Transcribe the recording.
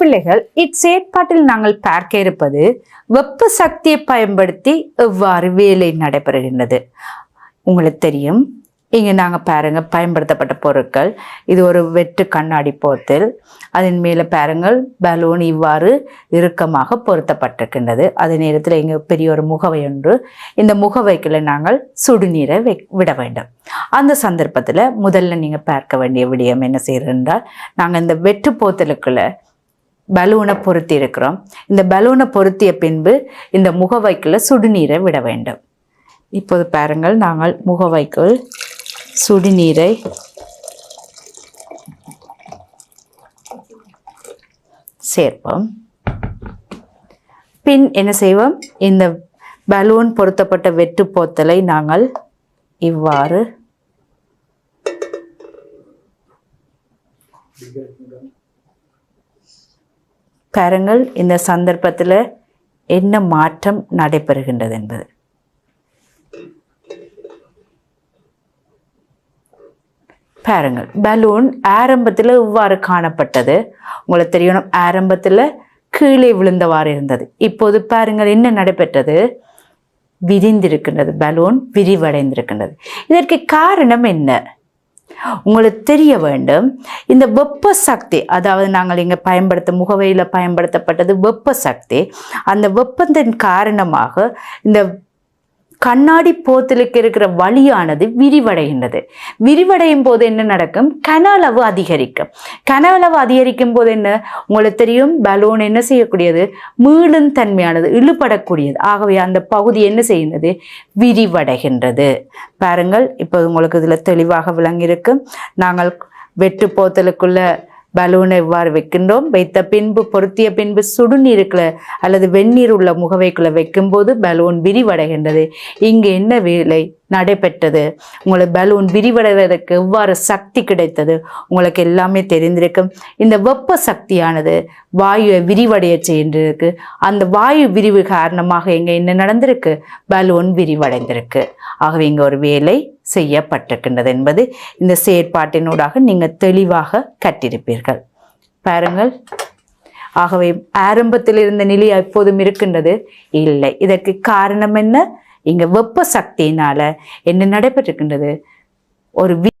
பிள்ளைகள் இச்செயற்பாட்டில் நாங்கள் பார்க்க இருப்பது வெப்ப சக்தியை பயன்படுத்தி எவ்வாறு வேலை நடைபெறுகின்றது. உங்களுக்கு தெரியும் இங்கே நாங்கள் பாருங்கள் பயன்படுத்தப்பட்ட பொருட்கள். இது ஒரு வெற்று கண்ணாடி போத்தில். அதன் மேலே பாருங்கள் பலூன் இவ்வாறு இறுக்கமாக பொருத்தப்பட்டிருக்கின்றது. அதே நேரத்தில் இங்கே பெரிய ஒரு முகவை ஒன்று. இந்த முகவைக்குள்ள நாங்கள் சுடுநீரை வை விட வேண்டும். அந்த சந்தர்ப்பத்தில் முதல்ல நீங்கள் பார்க்க வேண்டிய விடயம் என்ன செய்கிறது என்றால் நாங்கள் இந்த வெற்று போத்தலுக்குள்ளே பலூனை பொருத்தி இருக்கிறோம். இந்த பலூனை பொருத்திய பின்பு இந்த முகவைக்குள்ள சுடுநீரை விட வேண்டும். இப்போது பாருங்கள் நாங்கள் முகவைக்குள் சுடுநீரை சேர்ப்போம். பின் என்ன செய்வோம்? இந்த பலூன் பொருத்தப்பட்ட வெற்று போத்தலை நாங்கள் இவ்வாறு பாருங்கள் இந்த சந்தர்ப்பத்தில் என்ன மாற்றம் நடைபெறுகின்றது என்பது. பாருங்கள் பலூன் ஆரம்பத்தில் இவ்வாறு காணப்பட்டது. உங்களுக்கு தெரியணும் ஆரம்பத்தில் கீழே விழுந்தவாறு இருந்தது. இப்போது பாருங்கள் என்ன நடைபெற்றது? விரிந்திருக்கின்றது பலூன் விரிவடைந்திருக்கின்றது. இதற்கு காரணம் என்ன? உங்களுக்கு தெரிய வேண்டும். இந்த வெப்ப சக்தி அதாவது நாங்கள் இங்கே பயன்படுத்த முகவையில் பயன்படுத்தப்பட்டது வெப்ப சக்தி அந்த வெப்பத்தின் காரணமாக இந்த கண்ணாடி போத்திலுக்கு இருக்கிற வழியானது விரிவடைகின்றது. விரிவடையும் போது என்ன நடக்கும்? கன அளவு அதிகரிக்கும். கன அளவு அதிகரிக்கும் போது என்ன? உங்களுக்கு தெரியும் பலூன் என்ன செய்யக்கூடியது? மீளும் தன்மையானது இழுபடக்கூடியது. ஆகவே அந்த பகுதி என்ன செய்கின்றது? விரிவடைகின்றது. பாருங்கள் இப்போ உங்களுக்கு இதில் தெளிவாக விளங்கியிருக்கும் நாங்கள் வெட்டு போத்தலுக்குள்ள பலூனை இவ்வாறு வைக்கின்றோம். வைத்த பின்பு பொருத்திய பின்பு சுடுநீருக்குள்ள அல்லது வெந்நீர் உள்ள முகவைக்குள்ள வைக்கும்போது பலூன் விரிவடைகின்றது. இங்கு என்ன வேலை நடைபெற்றது? உங்களுக்கு பலூன் விரிவடைவதற்கு எவ்வாறு சக்தி கிடைத்தது? உங்களுக்கு எல்லாமே தெரிந்திருக்கும். இந்த வெப்ப சக்தியானது வாயுவை விரிவடைய செய்கின்றிருக்கு. அந்த வாயு விரிவு காரணமாக இங்கே என்ன நடந்திருக்கு? பலூன் விரிவடைந்திருக்கு. ஆகவே இங்கே ஒரு வேலை செய்யப்பட்டிருக்கின்றது என்பது இந்த செயற்பாட்டினூடாக நீங்கள் தெளிவாக கற்றிருப்பீர்கள். பாருங்கள். ஆகவே ஆரம்பத்தில் இருந்த நிலை எப்போதும் இருக்கின்றது? இல்லை. இதற்கு காரணம் என்ன? இங்க வெப்ப சக்தியினால என்ன நடைபெற்றிருக்கின்றது? ஒரு வி-